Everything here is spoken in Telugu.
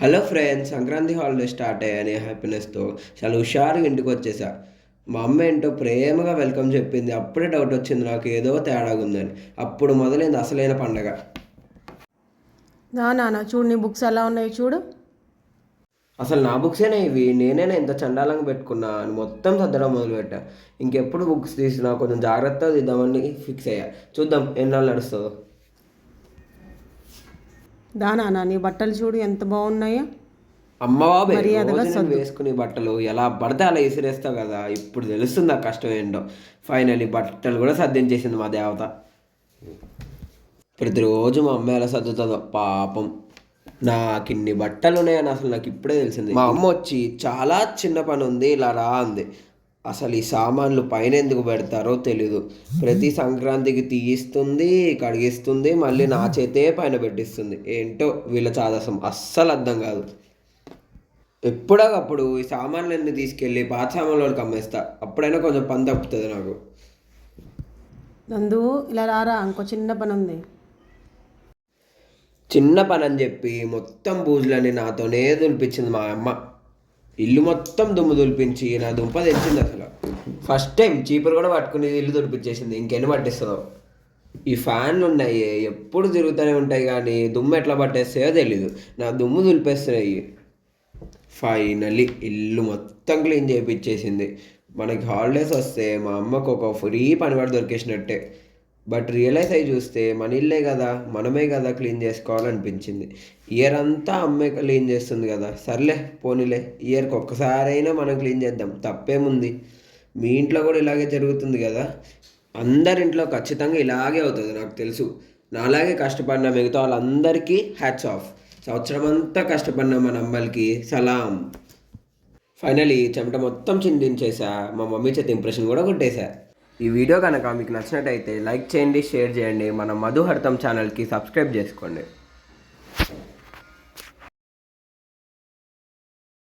Hello friends Sankranti holiday start అయ్యాయని హ్యాపీనెస్తో చాలా హుషారుగా ఇంటికి వచ్చేసా. మా అమ్మ ఏంటో ప్రేమగా వెల్కమ్ చెప్పింది. అప్పుడే డౌట్ వచ్చింది నాకు ఏదో తేడాగా ఉందని. అప్పుడు మొదలైంది అసలైన పండగ. నా నాన్న చూడు నీ బుక్స్ ఎలా ఉన్నాయి చూడు. అసలు నా బుక్సేనే ఇవి? నేనేనా ఇంత చండాలంగా పెట్టుకున్నా అని మొత్తం సర్దడం మొదలుపెట్టా. ఇంకెప్పుడు బుక్స్ తీసినా కొంచెం జాగ్రత్తగా తీద్దామని ఫిక్స్ అయ్యా. చూద్దాం ఎన్నాళ్ళు నడుస్తుందో. దా నాన్న నీ బట్టలు చూడు ఎంత బాగున్నాయో. అమ్మ బాబే మర్యాదగా రోజు నేను వేసుకునే బట్టలు ఎలా పడితే అలా విసిరేస్తావు కదా ఇప్పుడు తెలుస్తుంది ఆ కష్టం ఏంటో. ఫైనల్లీ బట్టలు కూడా సర్దించేసింది మా దేవత. ప్రతిరోజు మా అమ్మ ఎలా సర్దుతుందో పాపం. నాకు ఇన్ని బట్టలు ఉన్నాయని అసలు నాకు ఇప్పుడే తెలిసింది. మా అమ్మ వచ్చి చాలా చిన్న పని ఉంది ఇలా రా అంది. అసలు ఈ సామాన్లు పైన ఎందుకు పెడతారో తెలీదు. ప్రతి సంక్రాంతికి తీయిస్తుంది కడిగిస్తుంది మళ్ళీ నా చేతే పైన పెట్టిస్తుంది. ఏంటో వీళ్ళ చాదసం అస్సలు అర్థం కాదు. ఎప్పుడోకప్పుడు ఈ సామాన్లన్నీ తీసుకెళ్ళి పాత సామాన్లోకి అమ్మేస్తా. అప్పుడైనా కొంచెం పని తప్పుతుంది నాకు. నందు ఇలా రారా? ఇంకో చిన్న పని ఉంది చిన్న పని అని చెప్పి మొత్తం బూజులని నాతోనే దులిపించింది మా అమ్మ. ఇల్లు మొత్తం దుమ్ము దులిపించి నా దుంప తెచ్చింది అసలు. ఫస్ట్ టైం చీపురు కూడా పట్టుకుని ఇల్లు దులిపించేసింది ఇంకెన్ని పట్టిస్తుందో. ఈ ఫ్యాన్లు ఉన్నాయి. ఎప్పుడు తిరుగుతూనే ఉంటాయి కానీ దుమ్ము ఎట్లా పట్టేస్తాయో తెలీదు. నా దుమ్ము దులిపేస్తున్నాయి ఫైనల్లీ ఇల్లు మొత్తం క్లీన్ చేయించేసింది మనకి హాలిడేస్ వస్తే మా అమ్మకు ఒక ఫ్రీ పనివాడు దొరికేసినట్టే. బట్ రియలైజ్ అయ్యి చూస్తే మన ఇల్లే కదా మనమే కదా క్లీన్ చేసుకోవాలనిపించింది. ఇయర్ అంతా అమ్మే క్లీన్ చేస్తుంది కదా. సర్లే పోనీలే ఇయర్కి ఒక్కసారైనా మనం క్లీన్ చేద్దాం. తప్పేముంది? మీ ఇంట్లో కూడా ఇలాగే జరుగుతుంది కదా? అందరి ఇంట్లో ఖచ్చితంగా ఇలాగే అవుతుంది నాకు తెలుసు. నాలాగే కష్టపడిన మిగతా వాళ్ళందరికీ హ్యాట్స్ ఆఫ్ సంవత్సరం అంతా కష్టపడిన మన అమ్మలకి సలాం. ఫైనలీ చెమట మొత్తం చిందించేసా. మా మమ్మీ చేత ఇంప్రెషన్ కూడా కొట్టేశా ఈ వీడియో కనుక మీకు నచ్చినట్టయితే లైక్ చేయండి షేర్ చేయండి. మన మధుహర్తం ఛానల్కి సబ్స్క్రైబ్ చేసుకోండి.